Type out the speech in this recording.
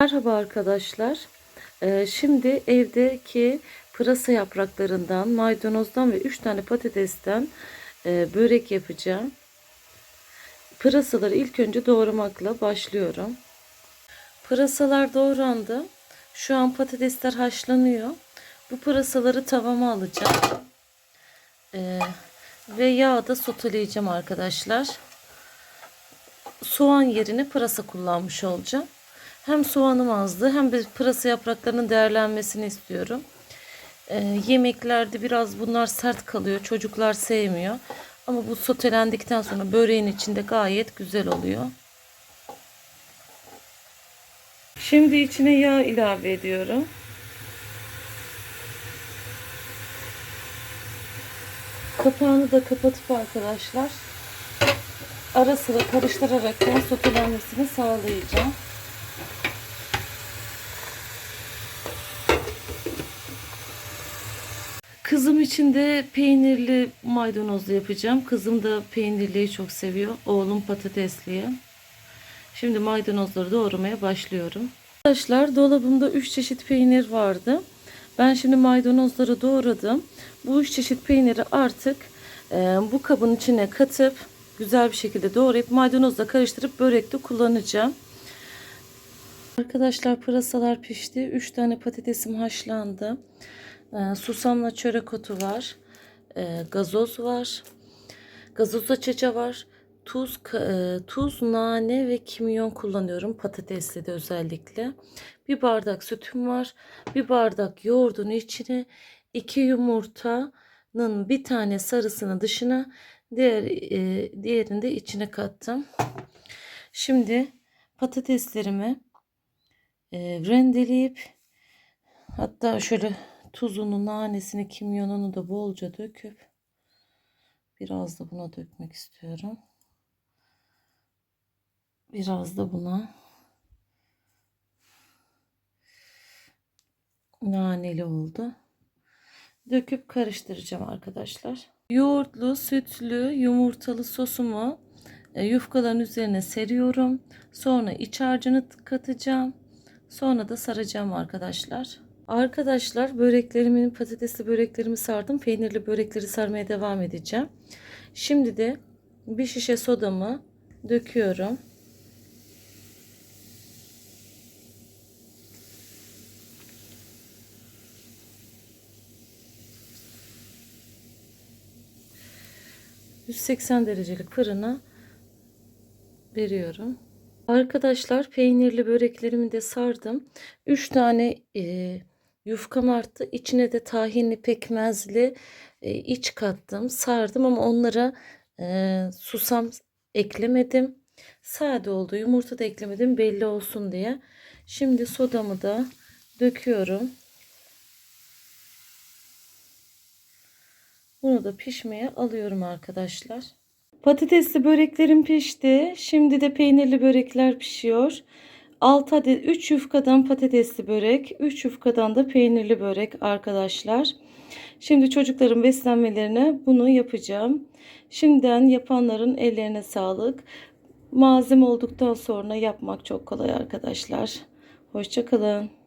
Merhaba arkadaşlar. Ee, şimdi evdeki pırasa yapraklarından, maydanozdan ve 3 tane patatesten e, börek yapacağım. Pırasaları ilk önce doğramakla başlıyorum. Pırasalar doğrandı. Şu an patatesler haşlanıyor. Bu pırasaları tavama alacağım. Ee, ve yağda soteleyeceğim arkadaşlar. Soğan yerine pırasa kullanmış olacağım. Hem soğanım azdı hem de pırasa yapraklarının değerlenmesini istiyorum. Ee, yemeklerde biraz bunlar sert kalıyor. Çocuklar sevmiyor. Ama bu sotelendikten sonra böreğin içinde gayet güzel oluyor. Şimdi içine yağ ilave ediyorum. Kapağını da kapatıp arkadaşlar ara sıra karıştırarak sotelenmesini sağlayacağım. Kızım için de peynirli maydanozlu yapacağım. Kızım da peynirliyi çok seviyor. Oğlum patatesliyi. Şimdi maydanozları doğramaya başlıyorum. Arkadaşlar dolabımda 3 çeşit peynir vardı. Ben şimdi maydanozları doğradım. Bu 3 çeşit peyniri artık e, bu kabın içine katıp güzel bir şekilde doğrayıp maydanozla karıştırıp börekte kullanacağım. Arkadaşlar pırasalar pişti. 3 tane patatesim haşlandı. Ee, susamla çörek otu var. Ee, gazoz var. Gazoz açaca var. Tuz, e, tuz, nane ve kimyon kullanıyorum. Patatesli de özellikle. Bir bardak sütüm var. Bir bardak yoğurdun içine iki yumurtanın bir tane sarısını dışına diğer e, diğerini de içine kattım. Şimdi patateslerimi e, rendeleyip hatta şöyle tuzunu, nanesini, kimyonunu da bolca döküp biraz da buna dökmek istiyorum. Biraz da buna naneli oldu. Döküp karıştıracağım arkadaşlar. Yoğurtlu, sütlü, yumurtalı sosumu e, yufkaların üzerine seriyorum. Sonra iç harcını katacağım. Sonra da saracağım arkadaşlar. Arkadaşlar böreklerimin patatesli böreklerimi sardım. Peynirli börekleri sarmaya devam edeceğim. Şimdi de bir şişe sodamı döküyorum. ...180 derecelik fırına veriyorum. Arkadaşlar peynirli böreklerimi de sardım. 3 tane e, yufkam arttı. İçine de tahinli pekmezli e, iç kattım. Sardım ama onlara e, susam eklemedim. Sade oldu. Yumurta da eklemedim belli olsun diye. Şimdi sodamı da döküyorum. Bunu da pişmeye alıyorum arkadaşlar. Patatesli böreklerim pişti. Şimdi de peynirli börekler pişiyor. 6 adet 3 yufkadan patatesli börek, 3 yufkadan da peynirli börek arkadaşlar. Şimdi çocukların beslenmelerine bunu yapacağım. Şimdiden yapanların ellerine sağlık. Malzeme olduktan sonra yapmak çok kolay arkadaşlar. Hoşçakalın.